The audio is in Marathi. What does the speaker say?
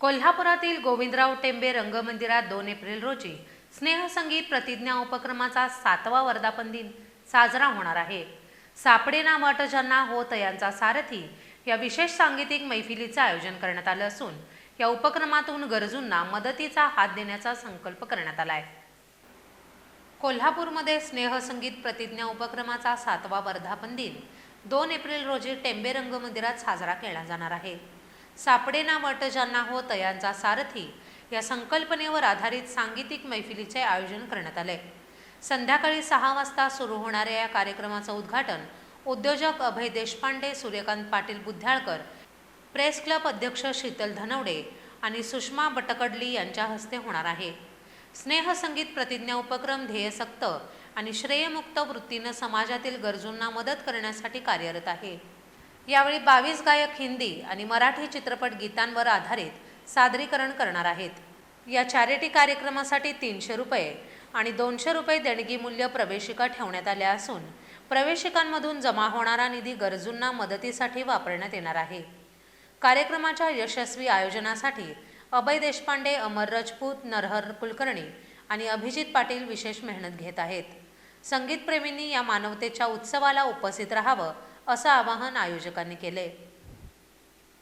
कोल्हापुरातील गोविंदराव टेंबे रंगमंदिरात दोन एप्रिल रोजी स्नेहसंगीत प्रतिज्ञा उपक्रमाचा सातवा वर्धापन दिन साजरा होणार आहे. सापडे ना मठ ज्यांना होत यांचा सारथी या विशेष सांगीतिक मैफिलीचं आयोजन करण्यात आलं असून या उपक्रमातून गरजूंना मदतीचा हात देण्याचा संकल्प करण्यात आला आहे कोल्हापूरमध्ये स्नेहसंगीत प्रतिज्ञा उपक्रमाचा सातवा वर्धापन दिन दोन एप्रिल रोजी टेंबे रंगमंदिरात साजरा केला जाणार आहे. सापडे ना वट ज्यांना होत यांचा सारथी या संकल्पनेवर आधारित सांगीतिक मैफिलीचे आयोजन करण्यात आले. संध्याकाळी सहा वाजता सुरू होणाऱ्या या कार्यक्रमाचं उद्घाटन उद्योजक अभय देशपांडे सूर्यकांत पाटील बुद्ध्याळकर प्रेस क्लब अध्यक्ष शीतल धनवडे आणि सुषमा बटकडली यांच्या हस्ते होणार आहे. स्नेहसंगीत प्रतिज्ञा उपक्रम ध्येयसक्त आणि श्रेयमुक्त वृत्तीनं समाजातील गरजूंना मदत करण्यासाठी कार्यरत आहे. यावेळी बावीस गायक हिंदी आणि मराठी चित्रपट गीतांवर आधारित सादरीकरण करणार आहेत. या चॅरिटी कार्यक्रमासाठी तीनशे रुपये आणि दोनशे रुपये देणगी मूल्य प्रवेशिका ठेवण्यात आल्या असून प्रवेशिकांमधून जमा होणारा निधी गरजूंना मदतीसाठी वापरण्यात येणार आहे. कार्यक्रमाच्या यशस्वी आयोजनासाठी अभय देशपांडे अमर राजपूत नरहर कुलकर्णी आणि अभिजित पाटील विशेष मेहनत घेत आहेत. संगीतप्रेमींनी या मानवतेच्या उत्सवाला उपस्थित राहावं असं आवाहन आयोजकांनी केले